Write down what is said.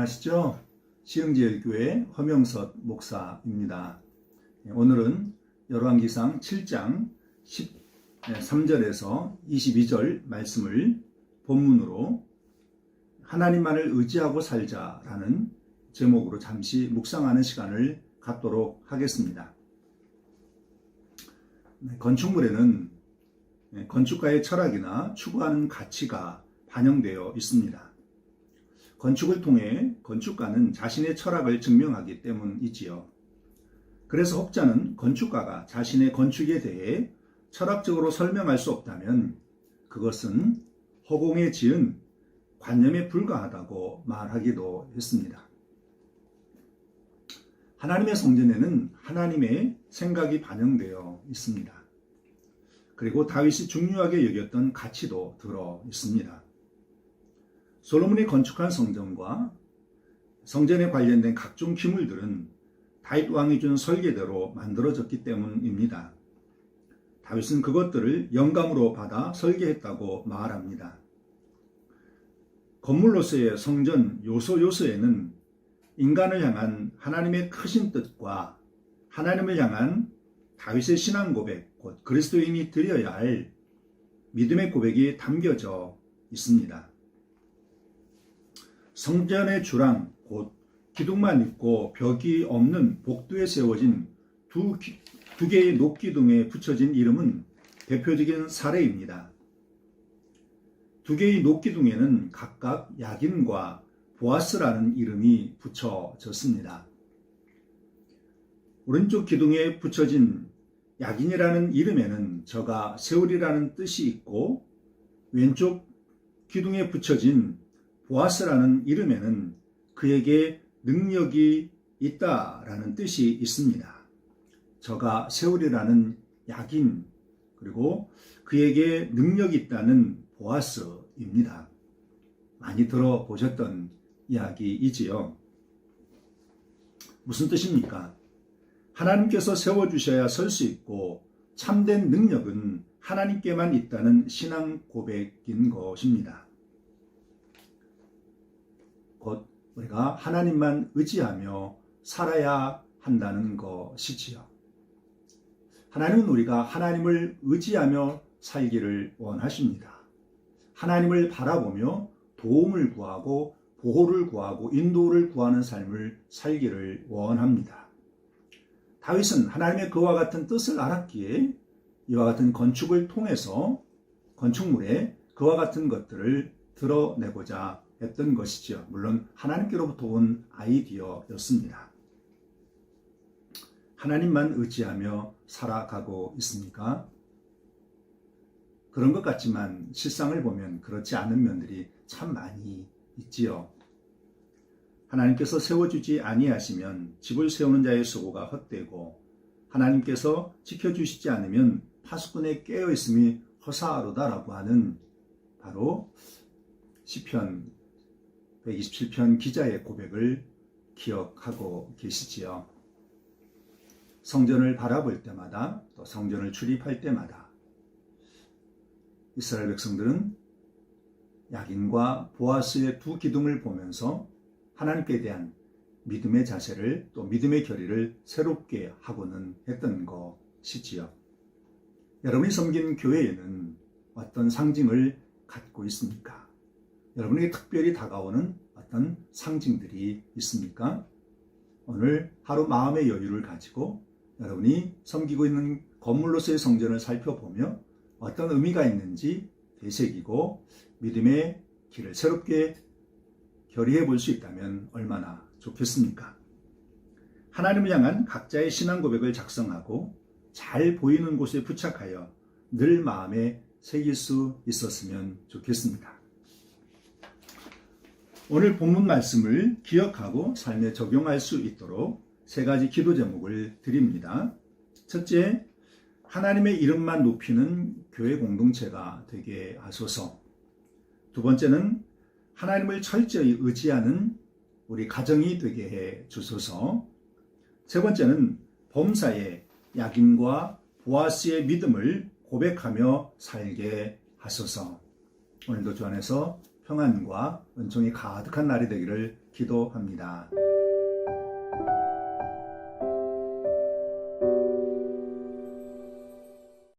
평안하시죠? 시흥제일교회 허명섭 목사입니다. 예, 오늘은 열왕기상 7장 13절에서 22절 말씀을 본문으로 하나님만을 의지하고 살자라는 제목으로 잠시 묵상하는 시간을 갖도록 하겠습니다. 네, 건축물에는 예, 건축가의 철학이나 추구하는 가치가 반영되어 있습니다. 건축을 통해 건축가는 자신의 철학을 증명하기 때문이지요. 그래서 혹자는 건축가가 자신의 건축에 대해 철학적으로 설명할 수 없다면 그것은 허공에 지은 관념에 불과하다고 말하기도 했습니다. 하나님의 성전에는 하나님의 생각이 반영되어 있습니다. 그리고 다윗이 중요하게 여겼던 가치도 들어 있습니다. 솔로몬이 건축한 성전과 성전에 관련된 각종 기물들은 다윗 왕이 준 설계대로 만들어졌기 때문입니다. 다윗은 그것들을 영감으로 받아 설계했다고 말합니다. 건물로서의 성전 요소 요소에는 인간을 향한 하나님의 크신 뜻과 하나님을 향한 다윗의 신앙 고백, 곧 그리스도인이 드려야 할 믿음의 고백이 담겨져 있습니다. 성전의 주랑 곧 기둥만 있고 벽이 없는 복도에 세워진 두, 두 개의 녹기둥에 붙여진 이름은 대표적인 사례입니다. 두 개의 녹기둥에는 각각 야긴과 보아스라는 이름이 붙여졌습니다. 오른쪽 기둥에 붙여진 야긴이라는 이름에는 저가 세월이라는 뜻이 있고 왼쪽 기둥에 붙여진 보아스라는 이름에는 그에게 능력이 있다라는 뜻이 있습니다. 저가 세월이라는 약인 그리고 그에게 능력이 있다는 보아스입니다. 많이 들어보셨던 이야기이지요. 무슨 뜻입니까? 하나님께서 세워주셔야 설 수 있고 참된 능력은 하나님께만 있다는 신앙 고백인 것입니다. 곧 우리가 하나님만 의지하며 살아야 한다는 것이지요. 하나님은 우리가 하나님을 의지하며 살기를 원하십니다. 하나님을 바라보며 도움을 구하고 보호를 구하고 인도를 구하는 삶을 살기를 원합니다. 다윗은 하나님의 그와 같은 뜻을 알았기에 이와 같은 건축을 통해서 건축물에 그와 같은 것들을 드러내고자 했던 것이죠. 물론 하나님께로부터 온 아이디어였습니다. 하나님만 의지하며 살아가고 있습니까? 그런 것 같지만 실상을 보면 그렇지 않은 면들이 참 많이 있지요. 하나님께서 세워주지 아니하시면 집을 세우는 자의 수고가 헛되고 하나님께서 지켜주시지 않으면 파수꾼에 깨어 있음이 허사하로다라고 하는 바로 시편 127편 기자의 고백을 기억하고 계시지요. 성전을 바라볼 때마다 또 성전을 출입할 때마다 이스라엘 백성들은 야긴과 보아스의 두 기둥을 보면서 하나님께 대한 믿음의 자세를 또 믿음의 결의를 새롭게 하고는 했던 것이지요. 여러분이 섬긴 교회에는 어떤 상징을 갖고 있습니까? 여러분에게 특별히 다가오는 어떤 상징들이 있습니까? 오늘 하루 마음의 여유를 가지고 여러분이 섬기고 있는 건물로서의 성전을 살펴보며 어떤 의미가 있는지 되새기고 믿음의 길을 새롭게 결의해 볼 수 있다면 얼마나 좋겠습니까? 하나님을 향한 각자의 신앙 고백을 작성하고 잘 보이는 곳에 부착하여 늘 마음에 새길 수 있었으면 좋겠습니다. 오늘 본문 말씀을 기억하고 삶에 적용할 수 있도록 세 가지 기도 제목을 드립니다. 첫째, 하나님의 이름만 높이는 교회 공동체가 되게 하소서. 두 번째는 하나님을 철저히 의지하는 우리 가정이 되게 해 주소서. 세 번째는 범사의 약인과 보아스의 믿음을 고백하며 살게 하소서. 오늘도 주 안에서 평안과 은총이 가득한 날이 되기를 기도합니다.